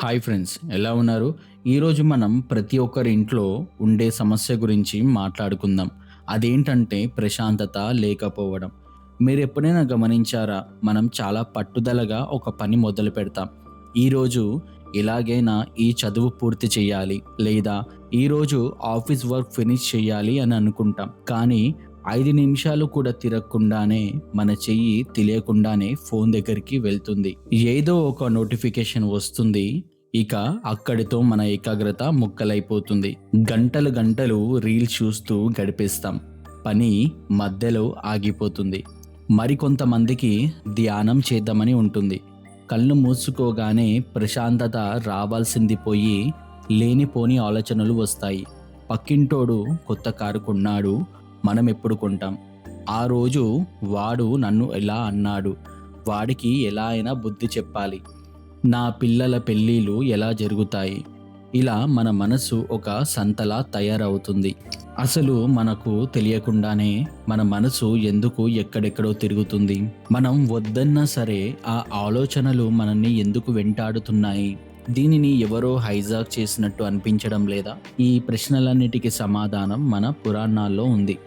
Hi friends ఎలా ఉన్నారు? ఈరోజు మనం ప్రతి ఒక్కరి ఇంట్లో ఉండే సమస్య గురించి మాట్లాడుకుందాం. అదేంటంటే ప్రశాంతత లేకపోవడం. మీరు ఎప్పుడైనా గమనించారా? మనం చాలా పట్టుదలగా ఒక పని మొదలు పెడతాం. ఈరోజు ఎలాగైనా ఈ చదువు పూర్తి చేయాలి. లేదా ఈరోజు ఆఫీస్ వర్క్ ఫినిష్ చేయాలి అని అనుకుంటాం. కానీ ఐదు నిమిషాలు కూడా తిరగకుండానే మన చెయ్యి తెలియకుండానే ఫోన్ దగ్గరికి వెళ్తుంది. ఏదో ఒక నోటిఫికేషన్ వస్తుంది. ఇక అక్కడితో మన ఏకాగ్రత ముక్కలైపోతుంది. గంటలు గంటలు రీల్స్ చూస్తూ గడిపేస్తాం. పని మధ్యలో ఆగిపోతుంది. మరికొంతమందికి ధ్యానం చేద్దామని ఉంటుంది. కళ్ళు మూసుకోగానే ప్రశాంతత రావాల్సింది పోయి లేనిపోని ఆలోచనలు వస్తాయి. పక్కింటోడు కొత్త కారు కొన్నాడు మనం ఎప్పుడు కొంటాం. ఆ రోజు వాడు నన్ను ఎలా అన్నాడు? వాడికి ఎలా అయినా బుద్ధి చెప్పాలి. నా పిల్లల పెళ్ళిళ్ళు ఎలా జరుగుతాయి? ఇలా మన మనసు ఒక సంతలా తయారవుతుంది. అసలు మనకు తెలియకుండానే మన మనసు ఎందుకు ఎక్కడెక్కడో తిరుగుతుంది. మనం వద్దన్నా సరే ఆ ఆలోచనలు మనల్ని ఎందుకు వెంటాడుతున్నాయి? దీనిని ఎవరో హైజాక్ చేసినట్టు అనిపించడం లేదా? ఈ ప్రశ్నలన్నిటికీ సమాధానం మన పురాణాల్లో ఉంది.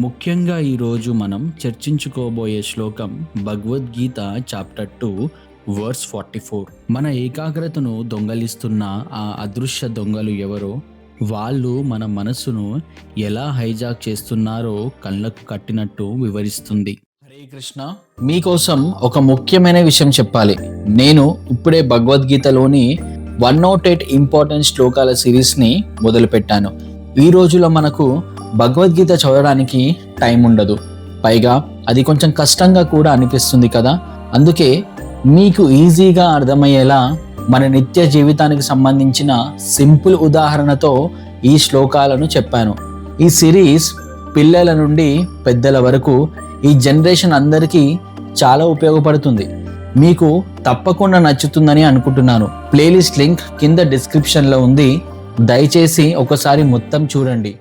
ముఖ్యంగా ఈరోజు మనం చర్చించుకోబోయే శ్లోకం Bhagavad Gita chapter two verse forty four. మన ఏకాగ్రతను దొంగలిస్తున్న ఆ అదృశ్య దొంగలు ఎవరో వాళ్ళు మన మనసును ఎలా హైజాక్ చేస్తున్నారో కళ్ళకు కట్టినట్టు వివరిస్తుంది. హరే కృష్ణ. మీకోసం ఒక ముఖ్యమైన విషయం చెప్పాలి. నేను ఇప్పుడే భగవద్గీతలోని వన్ నాట్ ఎయిట్ ఇంపార్టెంట్ శ్లోకాల సిరీస్ని మొదలుపెట్టాను. ఈ రోజులో మనకు భగవద్గీత చదవడానికి టైం ఉండదు. పైగా అది కొంచెం కష్టంగా కూడా అనిపిస్తుంది కదా. అందుకే మీకు ఈజీగా అర్థమయ్యేలా మన నిత్య జీవితానికి సంబంధించిన సింపుల్ ఉదాహరణతో ఈ శ్లోకాలను చెప్పాను. ఈ సిరీస్ పిల్లల నుండి పెద్దల వరకు ఈ జనరేషన్ అందరికీ చాలా ఉపయోగపడుతుంది. మీకు తప్పకుండా నచ్చుతుందని అనుకుంటున్నాను. ప్లేలిస్ట్ లింక్ కింద డిస్క్రిప్షన్లో ఉంది. దయచేసి ఒకసారి మొత్తం చూడండి.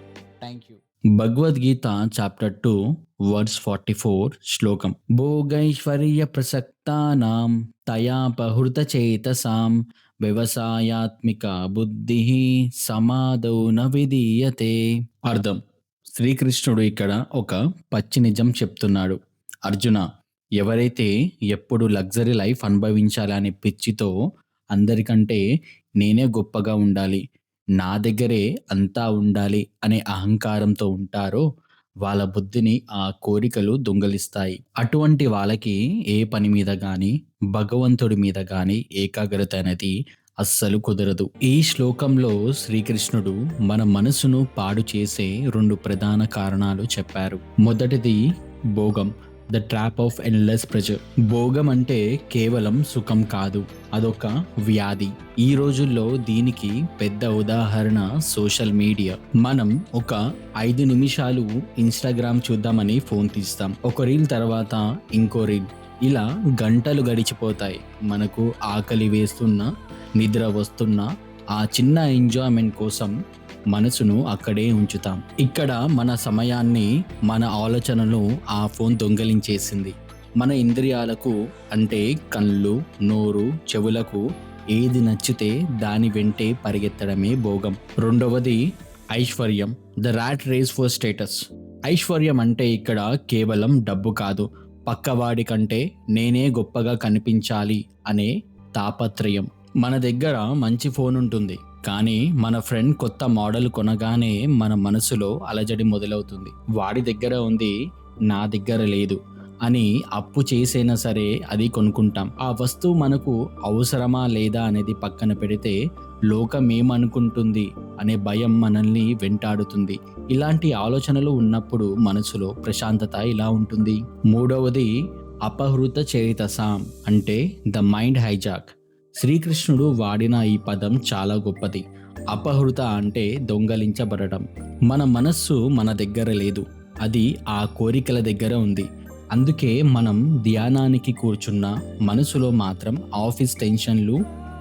Bhagavad Gita chapter two words forty four శ్లోకం. భోగైశ్వర్య ప్రసక్తానాం తయాపహృత చేతసాం వ్యవసాయాత్మిక బుద్ధి సమాధౌ న విధీయతే. అర్థం. శ్రీకృష్ణుడు ఇక్కడ ఒక పచ్చి నిజం చెప్తున్నాడు. అర్జున ఎవరైతే ఎప్పుడు లగ్జరీ లైఫ్ అనుభవించాలనే పిచ్చితో అందరికంటే నేనే గొప్పగా ఉండాలి నా దగ్గరే అంతా ఉండాలి అనే అహంకారంతో ఉంటారో వాళ్ళ బుద్ధిని ఆ కోరికలు దొంగలిస్తాయి. అటువంటి వాళ్ళకి ఏ పని మీద కానీ భగవంతుడి మీద కానీ ఏకాగ్రత అనేది అస్సలు కుదరదు. ఈ శ్లోకంలో శ్రీకృష్ణుడు మన మనసును పాడు చేసే రెండు ప్రధాన కారణాలు చెప్పారు. మొదటిది భోగం. The trap of endless pleasure భోగం అంటే కేవలం సుఖం కాదు అదొక వ్యాధి. ఈ రోజుల్లో దీనికి పెద్ద ఉదాహరణ సోషల్ మీడియా. మనం ఒక ఐదు నిమిషాలు ఇన్స్టాగ్రామ్ చూద్దామని ఫోన్ తీస్తాం. ఒక రీల్ తర్వాత ఇంకో రీల్. ఇలా గంటలు గడిచిపోతాయి. మనకు ఆకలి వేస్తున్నా నిద్ర వస్తున్నా ఆ చిన్న ఎంజాయ్మెంట్ కోసం మనసును అక్కడే ఉంచుతాం. ఇక్కడ మన సమయాన్ని మన ఆలోచనను ఆ ఫోన్ దొంగలించేసింది. మన ఇంద్రియాలకు అంటే కళ్ళు నోరు చెవులకు ఏది నచ్చితే దాని వెంటే పరిగెత్తడమే భోగం. రెండవది ఐశ్వర్యం. The rat race for status. ఐశ్వర్యం అంటే ఇక్కడ కేవలం డబ్బు కాదు. పక్కవాడి కంటే నేనే గొప్పగా కనిపించాలి అనే తాపత్రయం. మన దగ్గర మంచి ఫోన్ ఉంటుంది. కానీ మన ఫ్రెండ్ కొత్త మోడల్ కొనగానే మన మనసులో అలజడి మొదలవుతుంది. వాడి దగ్గర ఉంది నా దగ్గర లేదు అని అప్పు చేసైనా సరే అది కొనుక్కుంటాం. ఆ వస్తువు మనకు అవసరమా లేదా అనేది పక్కన పెడితే లోకం ఏమనుకుంటుంది అనే భయం మనల్ని వెంటాడుతుంది. ఇలాంటి ఆలోచనలు ఉన్నప్పుడు మనసులో ప్రశాంతత ఇలా ఉంటుంది. మూడవది అపహృత చరితసాం అంటే ద మైండ్ హైజాక్. శ్రీకృష్ణుడు వాడిన ఈ పదం చాలా గొప్పది. అపహృత అంటే దొంగలించబడటం. మన మనస్సు మన దగ్గర లేదు. అది ఆ కోరికల దగ్గర ఉంది. అందుకే మనం ధ్యానానికి కూర్చున్న మనసులో మాత్రం ఆఫీస్ టెన్షన్లు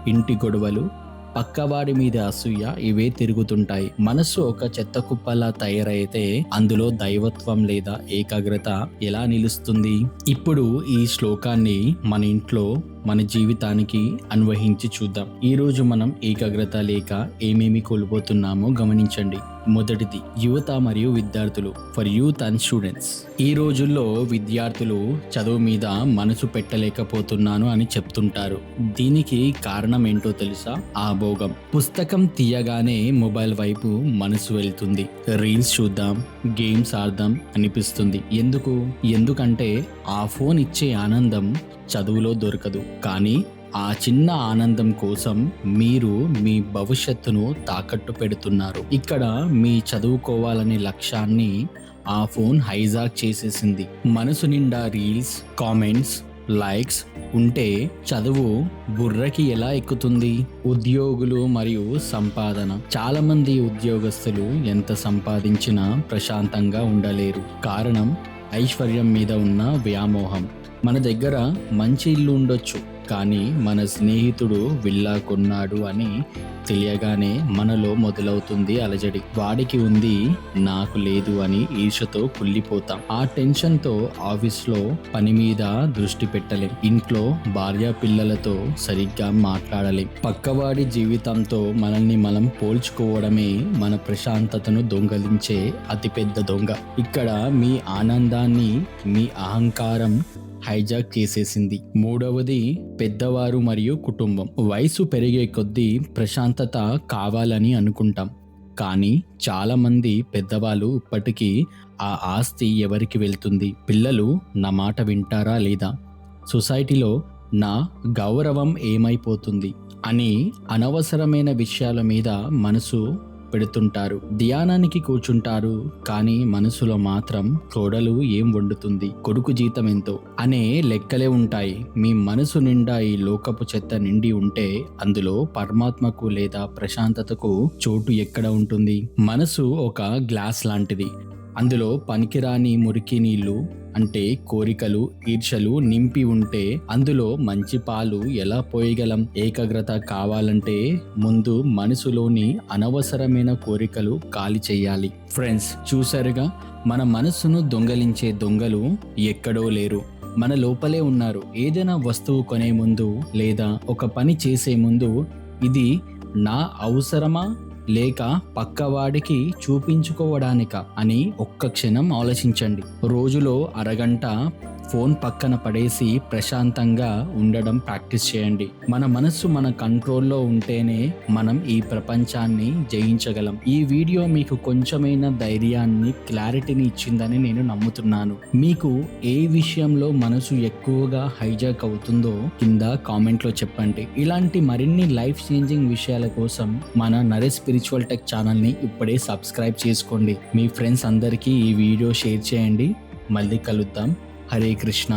ఇంటి గొడవలు పక్కవాడి మీద అసూయ ఇవే తిరుగుతుంటాయి. మనసు ఒక చెత్త కుప్పలా తయారైతే అందులో దైవత్వం లేదా ఏకాగ్రత ఎలా నిలుస్తుంది? ఇప్పుడు ఈ శ్లోకాన్ని మన ఇంట్లో మన జీవితానికి అన్వహించి చూద్దాం. ఈరోజు మనం ఏకాగ్రత లేక ఏమేమి కోల్పోతున్నామో గమనించండి. మొదటిది యువత మరియు విద్యార్థులు. ఫర్ యూత్ అండ్ స్టూడెంట్స్ ఈ రోజుల్లో విద్యార్థులు చదువు మీద మనసు పెట్టలేకపోతున్నాను అని చెప్తుంటారు. దీనికి కారణం ఏంటో తెలుసా? ఆ భోగం. పుస్తకం తీయగానే మొబైల్ వైపు మనసు వెళ్తుంది. రీల్స్ చూద్దాం గేమ్స్ ఆడదాం అనిపిస్తుంది. ఎందుకు? ఎందుకంటే ఆ ఫోన్ ఇచ్చే ఆనందం చదువులో దొరకదు. కానీ ఆ చిన్న ఆనందం కోసం మీరు మీ భవిష్యత్తును తాకట్టు పెడుతున్నారు. ఇక్కడ మీ చదువుకోవాలనే లక్ష్యాన్ని ఆ ఫోన్ హైజాక్ చేసేసింది. మనసు నిండా రీల్స్ కామెంట్స్ లైక్స్ ఉంటే చదువు బుర్రకి ఎలా ఎక్కుతుంది? ఉద్యోగులు మరియు సంపాదన. చాలా మంది ఉద్యోగస్తులు ఎంత సంపాదించినా ప్రశాంతంగా ఉండలేరు. కారణం ఐశ్వర్యం మీద ఉన్న వ్యామోహం. మన దగ్గర మంచి ఇల్లు ఉండొచ్చు. కానీ మన స్నేహితుడు విల్లా కొన్నాడు అని తెలియగానే మనలో మొదలవుతుంది అలజడి. వాడికి ఉంది నాకు లేదు అని ఈర్షతో కుళ్ళిపోతాం. ఆ టెన్షన్తో ఆఫీస్లో పని మీద దృష్టి పెట్టలేం. ఇంట్లో భార్య పిల్లలతో సరిగ్గా మాట్లాడలేం. పక్కవాడి జీవితంతో మనల్ని మనం పోల్చుకోవడమే మన ప్రశాంతతను దొంగలించే అతిపెద్ద దొంగ. ఇక్కడ మీ ఆనందాన్ని మీ అహంకారం హైజాక్ చేసేసింది. మూడవది పెద్దవారు మరియు కుటుంబం. వయసు పెరిగే కొద్దీ ప్రశాంతత కావాలని అనుకుంటాం. కానీ చాలామంది పెద్దవాళ్ళు ఇప్పటికీ ఆ ఆస్తి ఎవరికి వెళ్తుంది? పిల్లలు నా మాట వింటారా లేదా? సొసైటీలో నా గౌరవం ఏమైపోతుంది? అని అనవసరమైన విషయాల మీద మనసు పెడుతుంటారు. ధ్యానానికి కూర్చుంటారు. కానీ మనసులో మాత్రం కోడలు ఏం వండుతుంది? కొడుకు జీతం ఎంతో? అనే లెక్కలే ఉంటాయి. మీ మనసు నిండా ఈ లోకపు చెత్త నిండి ఉంటే అందులో పరమాత్మకు లేదా ప్రశాంతతకు చోటు ఎక్కడ ఉంటుంది? మనసు ఒక గ్లాస్ లాంటిది. అందులో పనికిరాని మురికి నీళ్ళు అంటే కోరికలు ఈర్షలు నింపి ఉంటే అందులో మంచి పాలు ఎలా పోయగలం? ఏకాగ్రత కావాలంటే ముందు మనసులోని అనవసరమైన కోరికలు ఖాళీ చేయాలి. ఫ్రెండ్స్ చూసారుగా మన మనసును దొంగలించే దొంగలు ఎక్కడో లేరు. మన లోపలే ఉన్నారు. ఏదైనా వస్తువు కొనే ముందు లేదా ఒక పని చేసే ముందు ఇది నా అవసరమా? లేక పక్కవాడికి చూపించుకోవడానిక అని ఒక్క క్షణం ఆలోచించండి. రోజులో అరగంట ఫోన్ పక్కన పడేసి ప్రశాంతంగా ఉండడం ప్రాక్టీస్ చేయండి. మన మనస్సు మన కంట్రోల్లో ఉంటేనే మనం ఈ ప్రపంచాన్ని జయించగలం. ఈ వీడియో మీకు కొంచెమైన ధైర్యాన్ని క్లారిటీని ఇచ్చిందని నేను నమ్ముతున్నాను. మీకు ఏ విషయంలో మనసు ఎక్కువగా హైజాక్ అవుతుందో కింద కామెంట్లో చెప్పండి. ఇలాంటి మరిన్ని లైఫ్ చేంజింగ్ విషయాల కోసం మన నరేష్ స్పిరిచువల్ టెక్ ఛానల్ని ఇప్పుడే సబ్స్క్రైబ్ చేసుకోండి. మీ ఫ్రెండ్స్ అందరికీ ఈ వీడియో షేర్ చేయండి. మళ్ళీ కలుద్దాం. హరే కృష్ణ